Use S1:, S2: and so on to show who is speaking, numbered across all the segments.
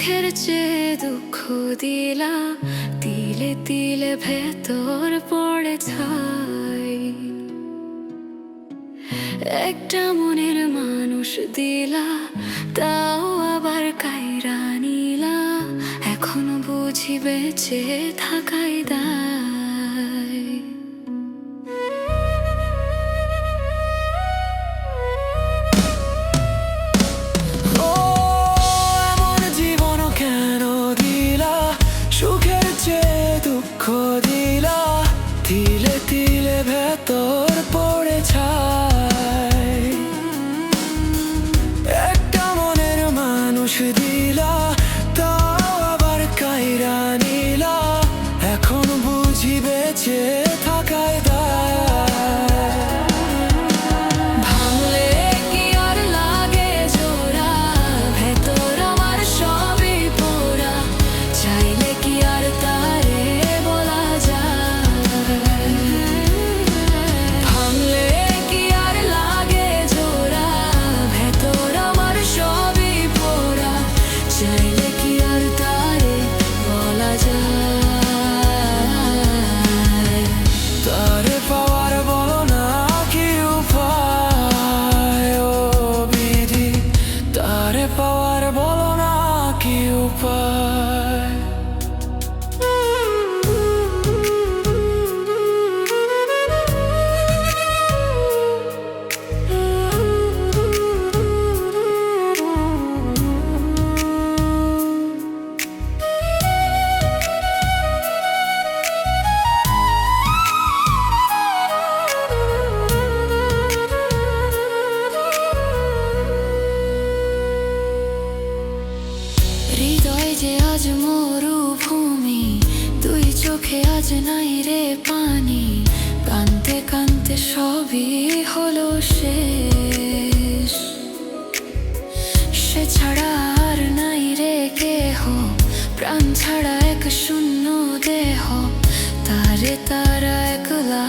S1: দুঃখের চেয়ে দুঃখ দিলা, তিলে তিলে ভেতর পড়ে ছাই। একটা মনের মানুষ দিলা, তাও আবার কাইরা নিলা, এখনও বুঝি বেঁচে থাকাই ছাড়া এক শূন্য দেহ তারে তারা একলা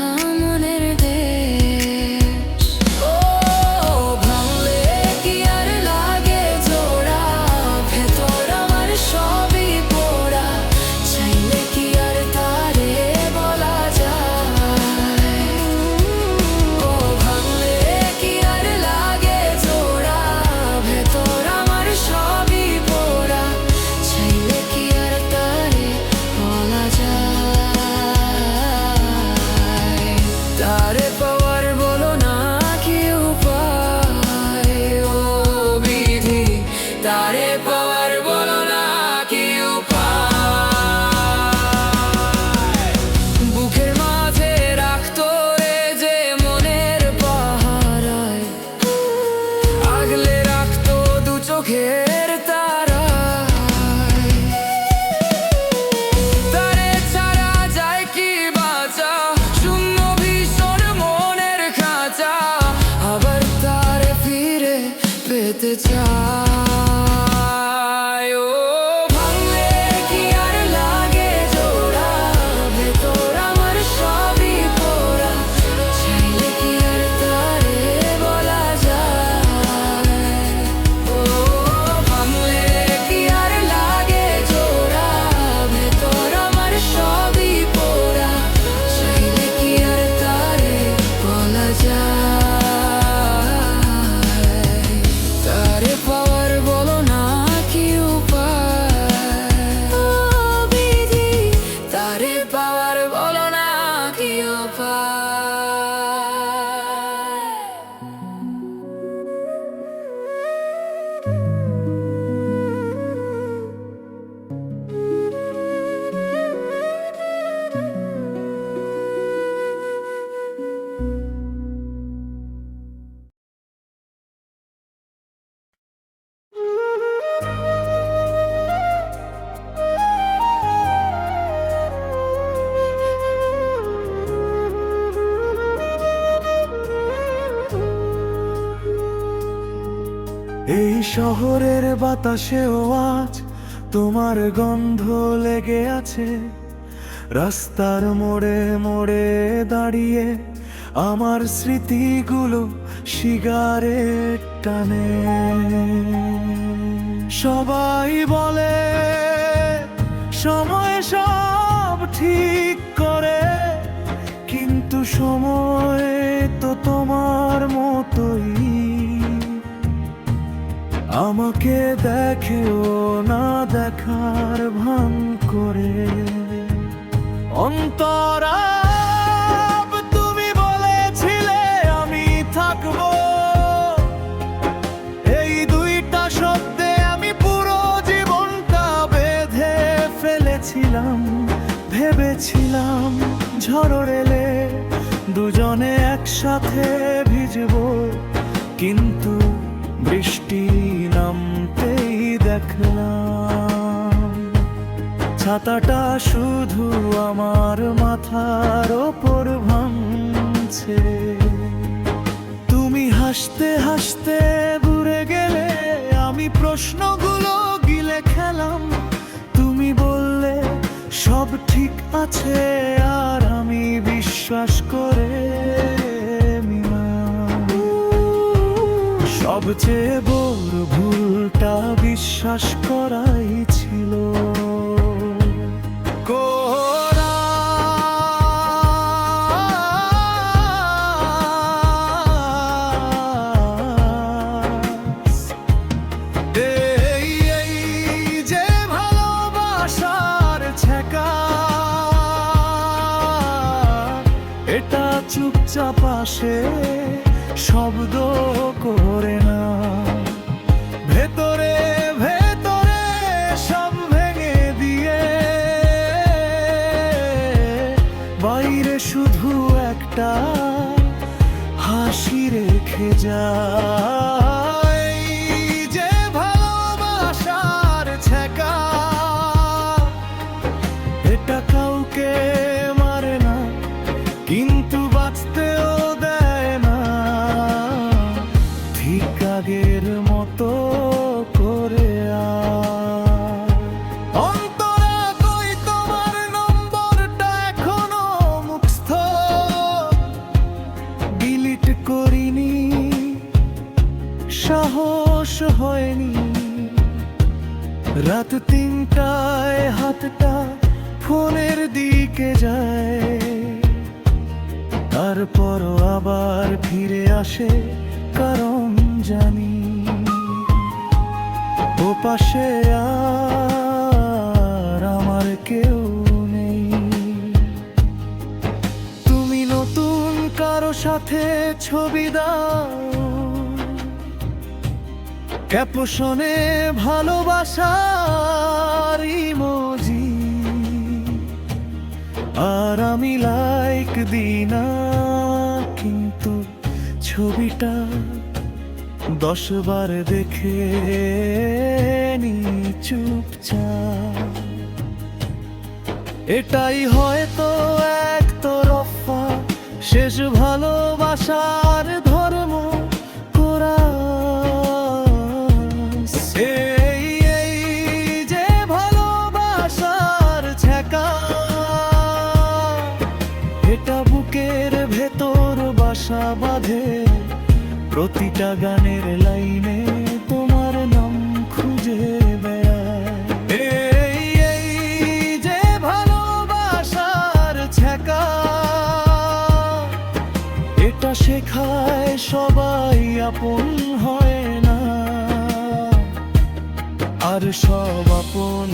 S2: বাতাসেও আজ তোমার গন্ধ লেগে আছে। রাস্তার মোড়ে মোড়ে দাঁড়িয়ে আমার স্মৃতিগুলো শিগারে টানে। সবাই বলে, সময় সব ঠিক করে, কিন্তু সময় তো তোমার মতোই। আমাকে দেখেও না দেখার ভান করে। অন্তরা তুমি বলেছিলে আমি থাকব। এই দুইটা শব্দে আমি পুরো বেঁধে ফেলেছিলাম, ভেবেছিলাম ঝড় এলে দুজনে একসাথে ভিজবো, কিন্তু বৃষ্টি দেখলাম। ছাতাটা শুধু আমার মাথার ওপর ভাঙছে। তুমি হাসতে হাসতে দূরে গেলে আমি প্রশ্নগুলো গিলে খেলাম। তুমি বললে, সব ঠিক আছে, আর আমি বিশ্বাস করে সবচেয়ে বড় ভুলটা বিশ্বাস করাই ছিল। এটা চুপচাপ আসে। শব্দ করে না। ভেতরে ভেতরে সব ভেঙে দিয়ে। বাইরে শুধু একটা হাসি রেখে যে ছেকা এটা কাউকে সাহস হয়নি। রাত তিনটায় হাতটা ফোনের দিকে যায়। তারপরও আবার ফিরে আসে, কারণ জানি ও পাশে আর আমার কেউ নেই। তুমি নতুন কারও সাথে ছবি দাও। ক্যাপশনে ভালোবাসার ইমোজি। আর আমি লাইক দিই না, কিন্তু ছবিটা দশ বার দেখে নি চুপচাপ। এটাই হয়তো এক তরফা, শেষ ভালোবাসার প্রতিটা গানের লাইনে তোমার নাম খুঁজে এই যে ভালোবাসার ছেকা এটা শেখায় সবাই আপন হয় না। আর সব আপন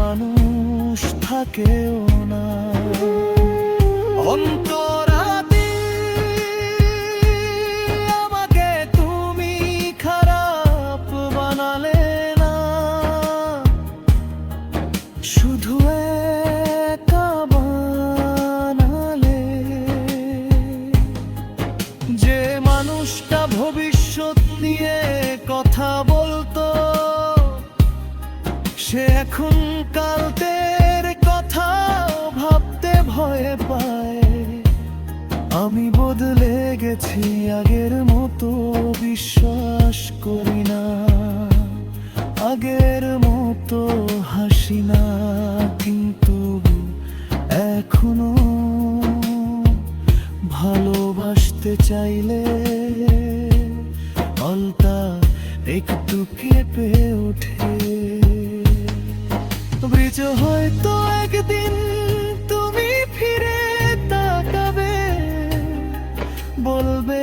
S2: মানুষ থাকেও না। অন্তরাতে কেঁপে ওঠে। ব্রিজ হয়তো একদিন তুমি ফিরে তাকাবে বলবে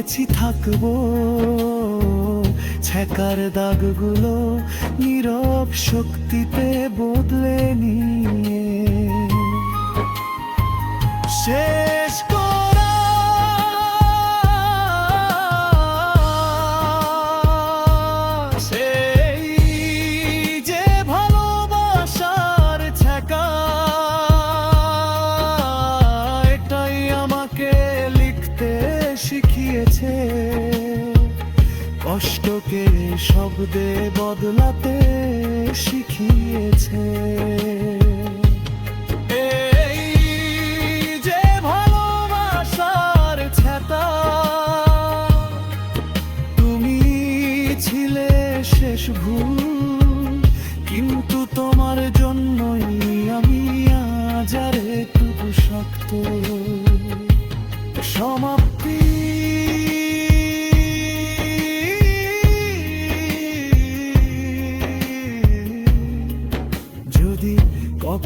S2: গেছি থাকব। ছ্যাকার দাগগুলো নীরব শক্তিতে বদলে নিয়ে। শেষ কষ্টকে শব্দে বদলাতে শিখিয়েছে।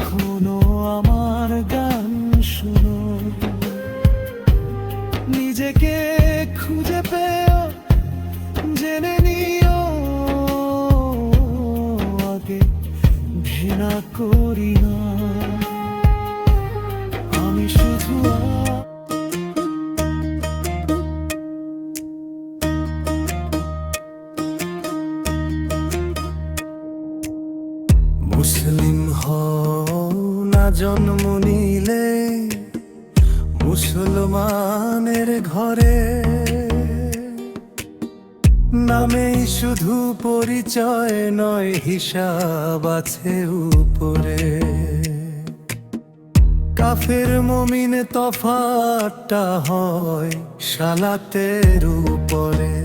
S2: কখনো আমার গান শুনো। নিজেকে খুঁজে পেও জেনে নিও। আগে ঘৃণা করি। তফাতটা হয় সালাতের উপরে।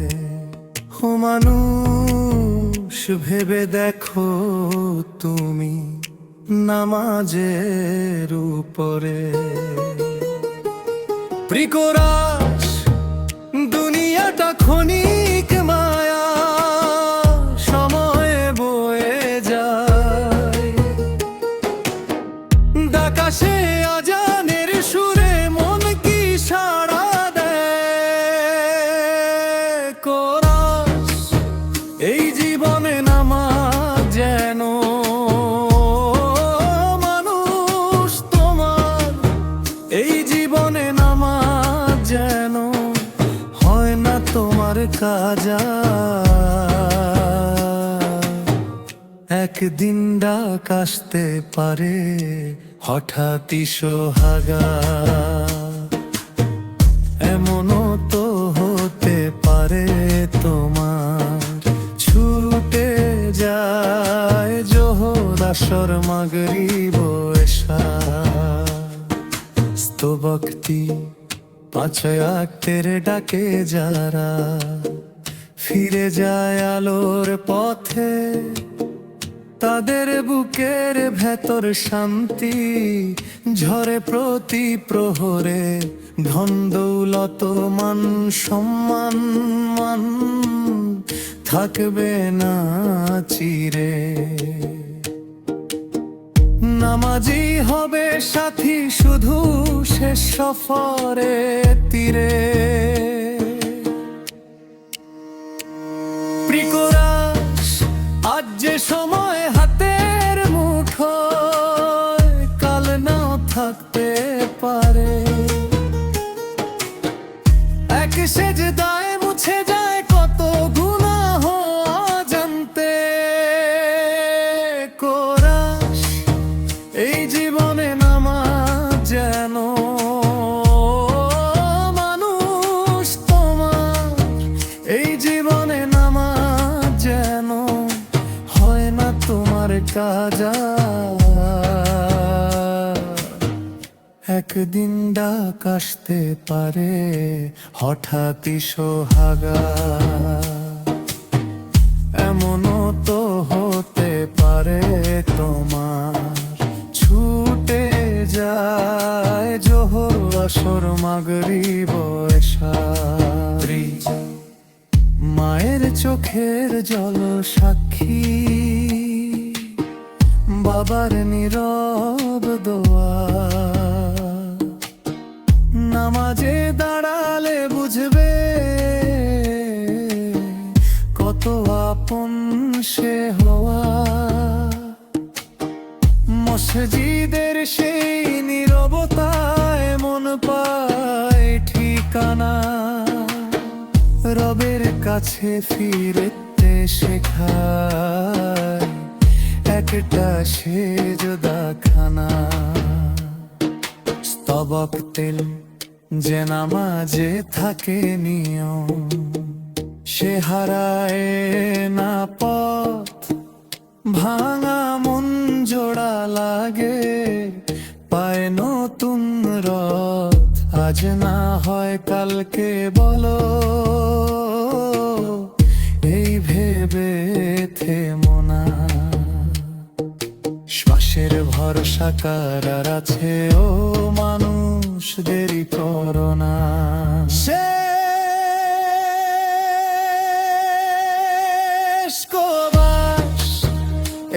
S2: ও মানুষ, ভেবে দেখো তুমি নামাজের উপরে। প্রিকরাস দুনিয়াটা ক্ষণিক মায়া একদিন ডাক আসতে পারে, হঠাৎই সোহাগা। এমনও তো হতে পারে তোমার, ছুটে যায় জোহর আসর মাগরিব এসা স্তবক্তি পাঁচয়া তেরে ডাকে যারা, ফিরে যায় আলোর পথে তাদের বুকের ভেতর শান্তি, ঝরে প্রতি প্রহরে ধন দৌলত, মান সম্মান, মান থাকবে না চিরে। নামাজি হবে সাথী শুধু শেষ সফরে তীরে। একদিন ডাক আসতে পারে হঠাৎ সোহাগা। এমনও স্তবক তেল, যে নামাজে থাকে নিয়ম, সে হারায় না পথ, ভাঙা মন জোড়া লাগে, পায় নতুন রথ। আজ না হয় কালকে বলো, এই ভেবে থেমোনা শ্বাসের ভরসা কারার আছে, ও মানুষ দেরি করোনা শেষ কবাস,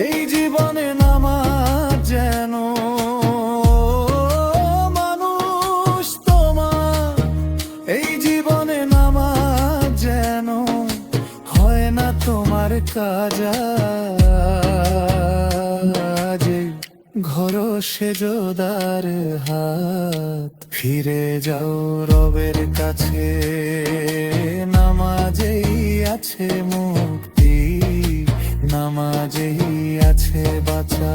S2: এই জীবনে নামাজ যেন মানুষ তোমার, এই জীবনে নামাজ যেন হয় না তোমার কাজ। ঘর সেজদার হাত ফিরে যাও রবের কাছে। নামাজেই আছে মুক্তি নামাজেই আছে বাঁচা।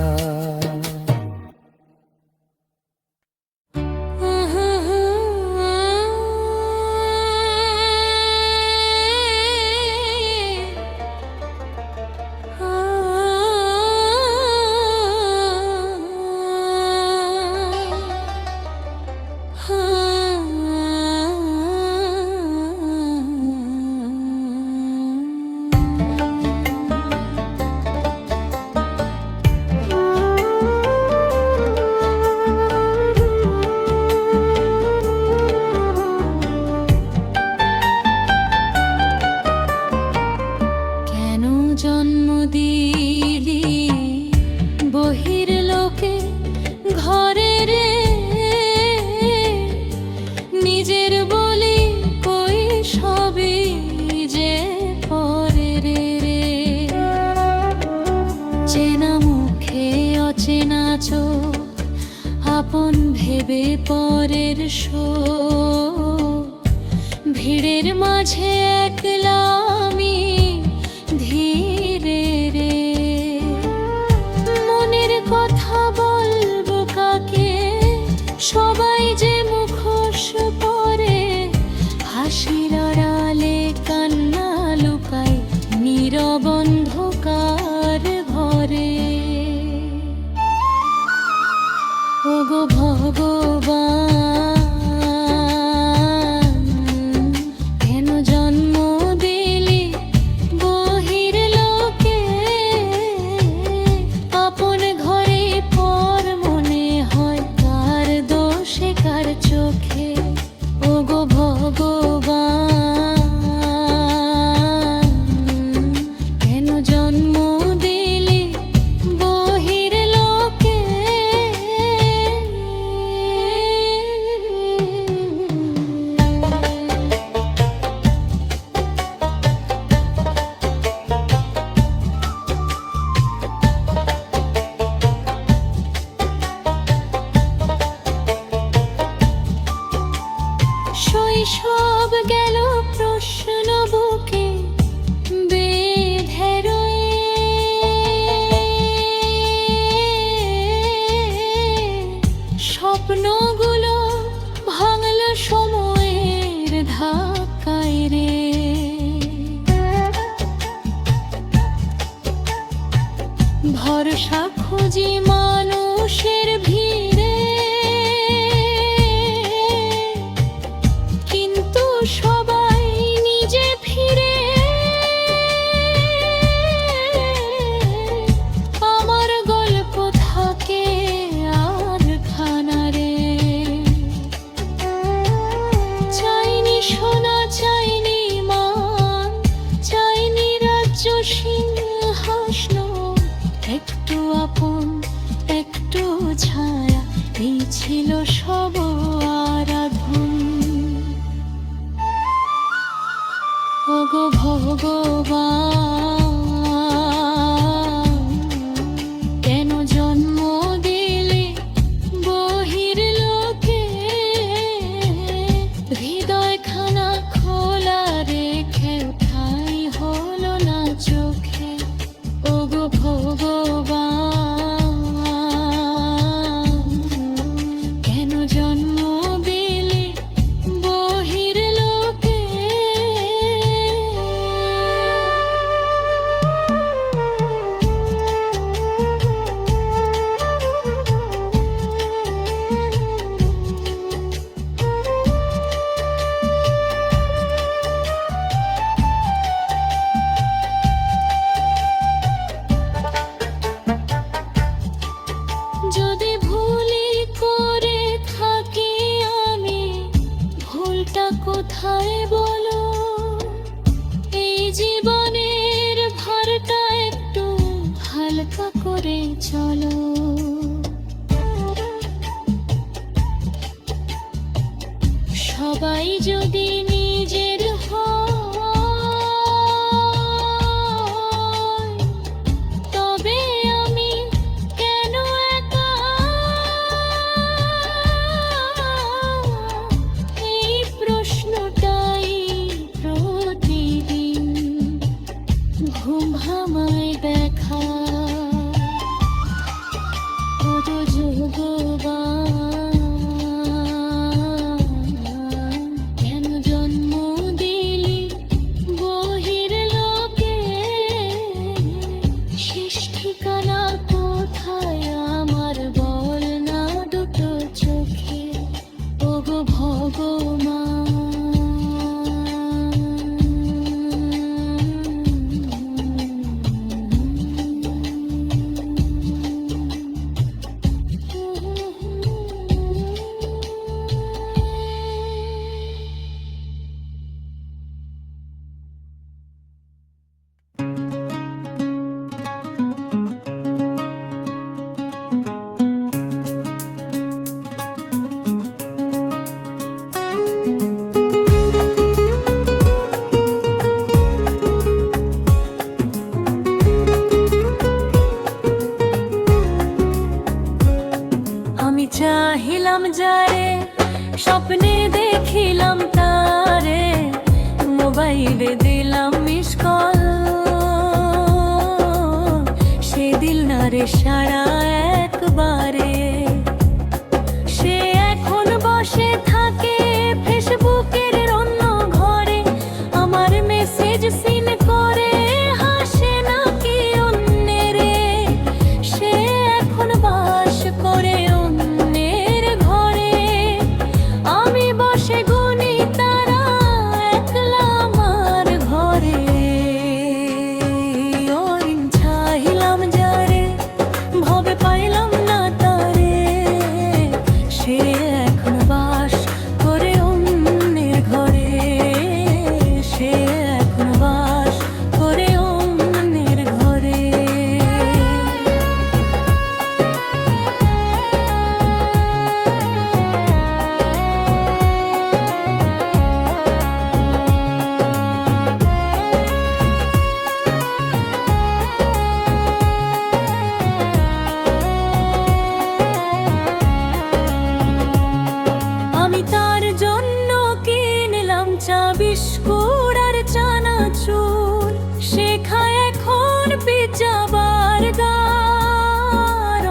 S1: তোমার জন্য কিনলাম চা, বিস্কুট আর চানাচুর শেখা এখন পিজ্জা বার্গার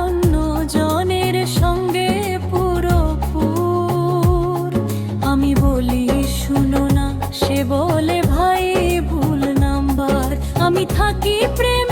S1: অন্য জনের সঙ্গে পুরোপুর আমি বলি, শুনো না, সে বলে ভাই ভুল নাম্বার। আমি থাকি প্রেম